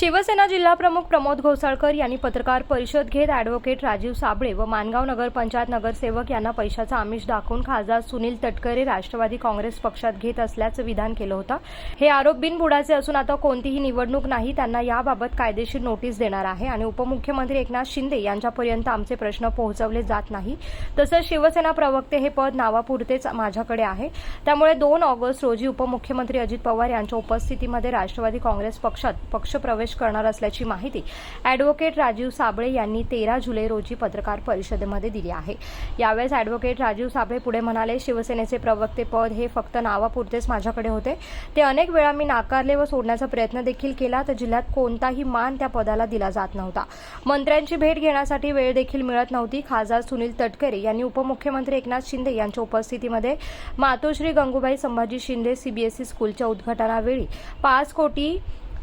शिवसेना जिल्हाप्रमुख प्रमोद घोसाळकर यांनी पत्रकार परिषद घेत ॲडव्होकेट राजीव साबळे व मानगाव नगरपंचायत नगरसेवक यांना पैशाचा आमिष दाखवून खासदार सुनील तटकरे राष्ट्रवादी काँग्रेस पक्षात घेत असल्याचं विधान केलं होतं. हे आरोप बिनबुडाचे असून आता कोणतीही निवडणूक नाही त्यांना याबाबत कायदेशीर नोटीस देणार आहे आणि उपमुख्यमंत्री एकनाथ शिंदे यांच्यापर्यंत आमचे प्रश्न पोहोचवले जात नाही. तसंच शिवसेना प्रवक्ते हे पद नावापुरतेच माझ्याकडे आहे. त्यामुळे दोन ऑगस्ट रोजी उपमुख्यमंत्री अजित पवार यांच्या उपस्थितीमध्ये राष्ट्रवादी काँग्रेस पक्षात पक्षप्रवेश करणार असल्याची माहिती अॅडव्होकेट राजीव साबळे यांनी तेरा जुलै रोजी पत्रकार परिषदेमध्ये दिली आहे. यावेळेस अॅडव्होकेट राजीव साबळे पुढे म्हणाले शिवसेनेचे प्रवक्ते पद हे फक्त नावापुरतेच माझ्याकडे होते. ते अनेक वेळा मी नाकारले व सोडण्याचा प्रयत्न देखील केला तर जिल्ह्यात कोणताही मान त्या पदाला दिला जात नव्हता. मंत्र्यांची भेट घेण्यासाठी वेळ देखील मिळत नव्हती. खासदार सुनील तटकरे यांनी उपमुख्यमंत्री एकनाथ शिंदे यांच्या उपस्थितीमध्ये मातोश्री गंगूबाई संभाजी शिंदे सीबीएसई स्कूलच्या उद्घाटनावेळी पाच कोटी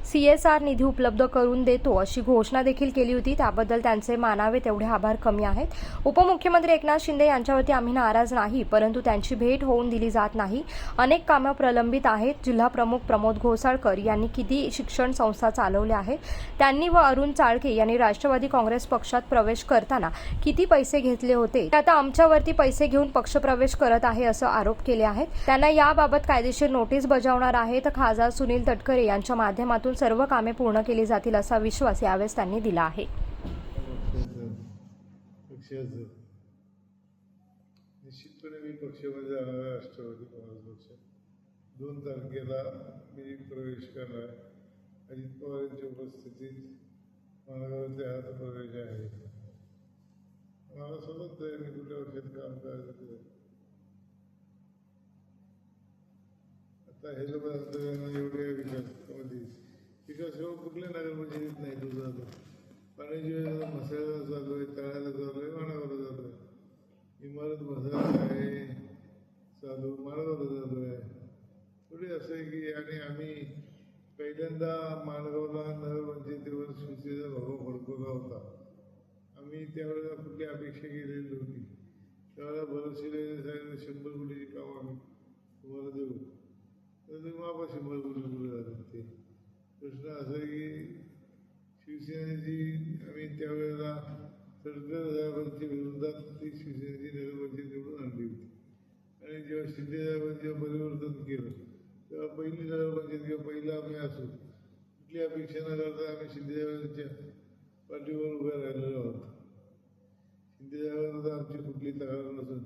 सी एस आर निधी उपलब्ध करून देतो अशी घोषणा देखील केली होती. त्याबद्दल त्यांचे मानावे तेवढे आभार कमी आहेत. उपमुख्यमंत्री एकनाथ शिंदे यांच्यावरती आम्ही नाराज नाही परंतु त्यांची भेट होऊन दिली जात नाही. अनेक कामं प्रलंबित आहेत. जिल्हा प्रमुख प्रमोद घोसाळकर यांनी किती शिक्षण संस्था चालवल्या आहेत? त्यांनी व अरुण चाळके यांनी राष्ट्रवादी काँग्रेस पक्षात प्रवेश करताना किती पैसे घेतले होते? ते आता आमच्यावरती पैसे घेऊन पक्षप्रवेश करत आहे असं आरोप केले आहेत. त्यांना याबाबत कायदेशीर नोटीस बजावणार आहे तर खासदार सुनील तटकरे यांच्या माध्यमातून सर्व कामे पूर्ण केली जातील असा विश्वास यावेळेस त्यांनी दिला आहे. निश्चितपणे मी पक्षामध्ये जाणार आहे राष्ट्रवादी काँग्रेस पक्ष. दोन तारखेला मी प्रवेश करणार अजित पवार यांच्या उपस्थितीत मानगावचे हात प्रवेश आहे. मला समजत आहे मी कुठल्या वर्षात काम करायचं आता हे लोक एवढे विकास कुठल्या नगरपंचायतीत नाही तू जातो पाण्याची योजना मसाल्याला चालू आहे तळ्याला चालू आहे मानवाला चालू आहे. इमारत मसाला आहे चालू मानवाला चालू आहे. पुढे असं आहे की आणि आम्ही पहिल्यांदा माणगावला नगरपंचायतीवर शिवसेनेचा भाऊ फडकवला होता. आम्ही त्यावेळेला कुठली अपेक्षा केलेली होती त्यावेळेला भरोसेले सांगितलं शंभर कोटीची कामं आम्ही तुम्हाला देऊ. तर तुम्ही मापा शंभर कोटी पुढे झाले ते. प्रश्न असा की शिवसेनेची आम्ही त्यावेळेला तडकर साहेबांच्या विरोधात ती शिवसेनेची नगरपंचायत निवडून आणली होती. आणि जेव्हा शिंदे साहेबांनी परिवर्तन केलं तेव्हा पहिली नगरपंचायत किंवा पहिला आम्ही असू कुठली अपेक्षा न करता आम्ही शिंदे साहेबांच्या पाठीवर उभे राहिलेलो आहोत शिंदे साहेबांना आमची कुठली तक्रार नसून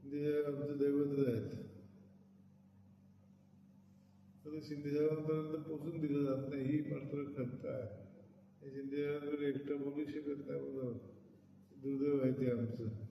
शिंदे साहेब आमचं दैवतच आहेत तर शिंदे साहेबांपर्यंत पोचून दिलं जात नाही ही मात्र खंत आहे. हे शिंदे साहेबांकडे एकटं बोलू शकत नाही बघा दुर्दैव आहे ते आमचं.